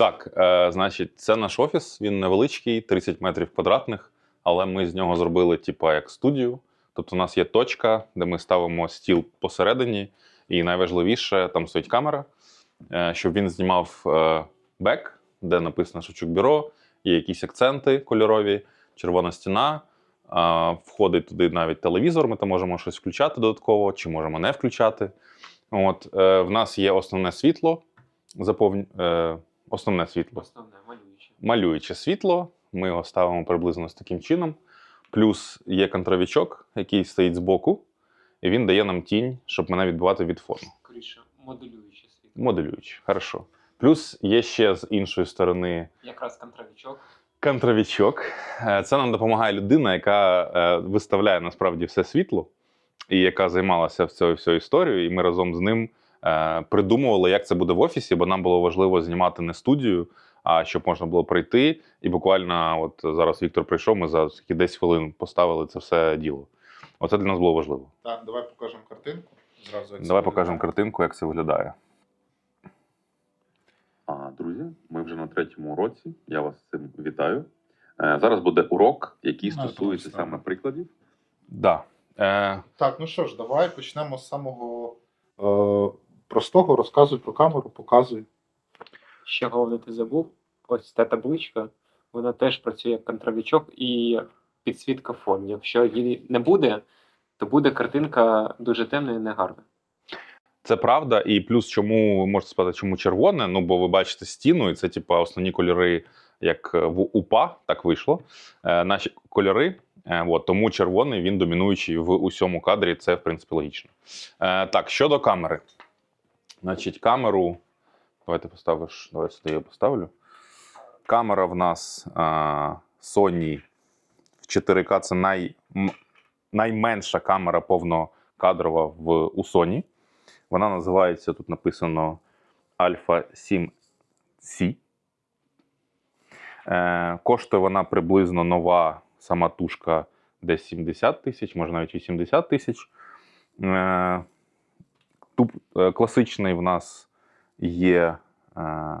Так, е, значить, це наш офіс. Він невеличкий, 30 метрів квадратних, але ми з нього зробили, типа, як студію. Тобто, у нас є точка, де ми ставимо стіл посередині, і найважливіше, там стоїть камера, е, щоб він знімав е, бек, де написано Шевчук Бюро, є якісь акценти кольорові, червона стіна. А, Входить туди навіть телевізор, ми там можемо щось включати додатково, чи можемо не включати. От, е, в нас є основне світло, заповнь, е, основне світло, Основне, малююче. малююче світло. Ми його ставимо приблизно з таким чином. Плюс є контровічок, який стоїть збоку, і він дає нам тінь, щоб мене відбивати від фону. Скоріше, моделююче світло. Моделюючи, хорошо. Плюс є ще з іншої сторони Якраз контравічок. контровічок. Е, Це нам допомагає людина, яка е, виставляє насправді все світло, і яка займалася всією історією. І ми разом з ним придумували, як це буде в офісі, бо нам було важливо знімати не студію, а щоб можна було прийти. І буквально, от зараз Віктор прийшов, ми за скільки 10 хвилин поставили це все діло. Оце для нас було важливо. Так, давай покажемо картинку. Зразу як Давай покажемо картинку, як це виглядає. А, друзі, ми вже на третьому уроці. Я вас з цим вітаю. Е, зараз буде урок, який стосується саме прикладів. Да. Е, Так, ну що ж, давай почнемо з самого е, простого. Розказуй про камеру, показуй. Ще головне ти забув. Ось ця табличка, вона теж працює як контравічок і підсвітка фон. Якщо її не буде, то буде картинка дуже темна і негарна. це правда, і плюс, чому ви можете спитати, чому червоне? Ну, бо ви бачите стіну, і це типа основні кольори, як в УПА, так вийшло. Е, наші кольори. Е, от, тому червоний він домінуючий в усьому кадрі, це в принципі логічно. Е, так, щодо камери. Значить, камеру. Давайте поставиш. Давай сюди я поставлю. Камера в нас а, Sony в 4К це най, найменша камера повнокадрова в у Sony. Вона називається, тут написано Alpha 7C. Е, коштує вона приблизно нова сама тушка десь 70 тисяч, може навіть 80 тисяч. Е, туп, е, класичний в нас є. Е,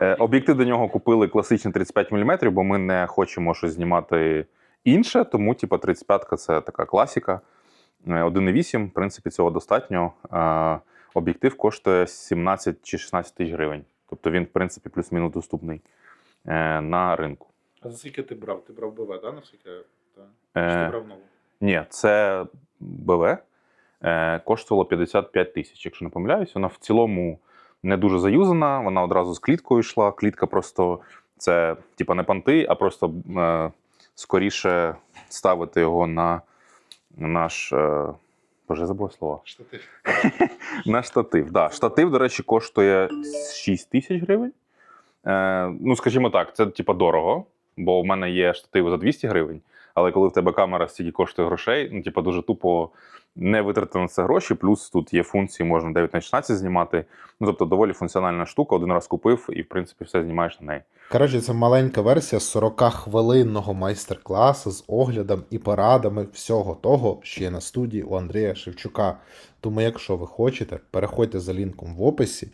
Е, Об'єктив до нього купили класичний 35 мм, бо ми не хочемо щось знімати інше, тому типу, 35-ка це така класіка. Е, 1,8, в принципі, цього достатньо. Е, Об'єктив коштує 17 чи 16 тисяч гривень. Тобто він, в принципі, плюс-мінус доступний е, на ринку. А за скільки ти брав? Ти брав БВ, так? Наскільки? Е, Чи ти брав нову? Ні, це БВ. Е, коштувало 55 тисяч, якщо не помиляюсь. Вона в цілому не дуже заюзана, вона одразу з кліткою йшла. Клітка просто це типа не понти, а просто е, скоріше ставити його на наш. Е, Боже, забув слова. Штатив. На штатив. Да. Штатив, до речі, коштує 6 тисяч гривень. Е, ну, скажімо так, це типа дорого, бо в мене є штатив за 200 гривень. Але коли в тебе камера стільки коштує грошей, ну, типа, дуже тупо не витрати на це гроші. Плюс тут є функції, можна 9 на 16 знімати. Ну, тобто, доволі функціональна штука. Один раз купив і, в принципі, все знімаєш на неї. Коротше, це маленька версія 40-хвилинного майстер-класу з оглядом і порадами всього того, що є на студії у Андрія Шевчука. Тому, якщо ви хочете, переходьте за лінком в описі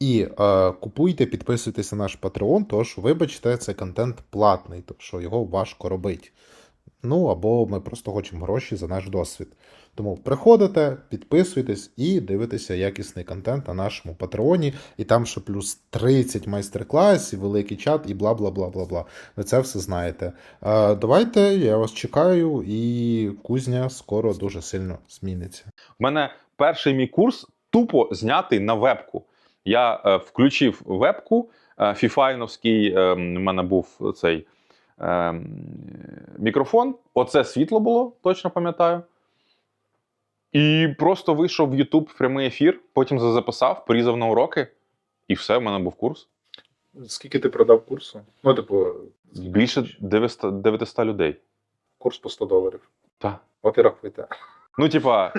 і е, купуйте, підписуйтесь на наш Patreon, тож, вибачте, це контент платний, тому що його важко робити. Ну або ми просто хочемо гроші за наш досвід. Тому приходите, підписуйтесь і дивитеся якісний контент на нашому патреоні. І там ще плюс 30 майстер-класів, великий чат і бла бла бла бла бла. Ви це все знаєте. Е, давайте, я вас чекаю, і кузня скоро дуже сильно зміниться. У мене перший мій курс тупо знятий на вебку. Я е, включив вебку е, фіфайновський, е, в мене був цей е, мікрофон. Оце світло було, точно пам'ятаю. І просто вийшов в YouTube прямий ефір, потім записав, порізав на уроки, і все, в мене був курс. Скільки ти продав курсу? Ну, типу, Більше 900, 900 людей. Курс по 100 доларів. Так. От і рахуйте. Ну, типа,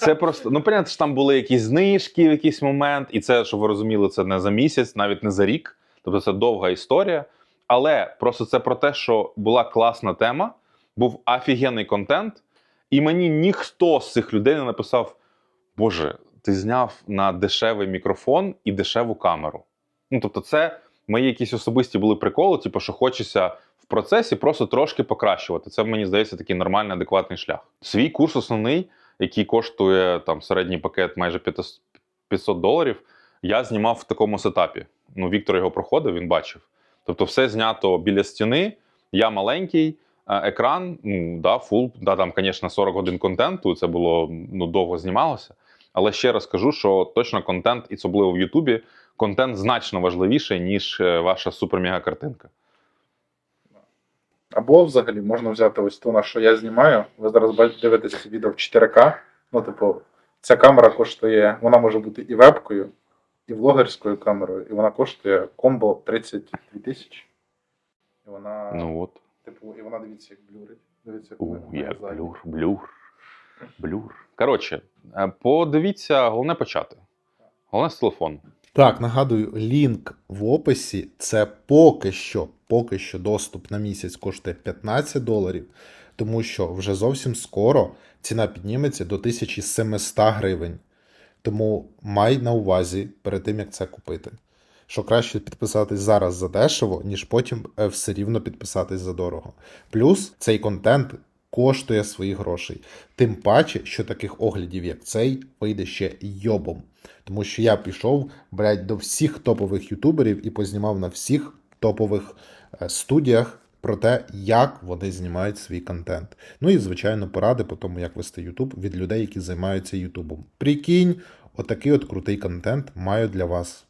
це просто. Ну, понятно, що там були якісь знижки в якийсь момент, і це, щоб ви розуміли, це не за місяць, навіть не за рік. Тобто це довга історія. Але просто це про те, що була класна тема, був офігенний контент, і мені ніхто з цих людей не написав: Боже, ти зняв на дешевий мікрофон і дешеву камеру. Ну, тобто, це мої якісь особисті були приколи, типу, що хочеться в процесі просто трошки покращувати. Це мені здається такий нормальний, адекватний шлях. Свій курс основний, який коштує там середній пакет майже 500 500 доларів, я знімав в такому сетапі. Ну, Віктор його проходив, він бачив. Тобто, все знято біля стіни, я маленький, е, екран, ну да, фул, да, там, звісно, 40 годин контенту, це було ну, довго знімалося. Але ще раз кажу, що точно контент, і особливо в Ютубі, контент значно важливіший, ніж е, ваша супер-мега картинка. Або взагалі можна взяти ось ту, на що я знімаю. Ви зараз дивитесь відео в 4К. Ну, типу, ця камера коштує, вона може бути і вебкою, і влогерською камерою, і вона коштує комбо 32 тисячі. І вона, Ну от. типу, і вона дивіться, як блюрить. Дивіться, як У, вона як блюр, блюр, блюр. Коротше, е, подивіться, головне почати. Головне з телефону. Так, нагадую, лінк в описі це поки що, поки що доступ на місяць коштує 15 доларів, тому що вже зовсім скоро ціна підніметься до 1700 гривень. Тому май на увазі перед тим, як це купити. Що краще підписатись зараз за дешево, ніж потім е, все рівно підписатись за дорого. Плюс цей контент коштує своїх грошей. Тим паче, що таких оглядів, як цей, вийде ще йобом. Тому що я пішов, блядь, до всіх топових ютуберів і познімав на всіх топових е, студіях про те, як вони знімають свій контент. Ну і, звичайно, поради по тому, як вести Ютуб від людей, які займаються Ютубом. Прикинь, отакий от крутий контент маю для вас.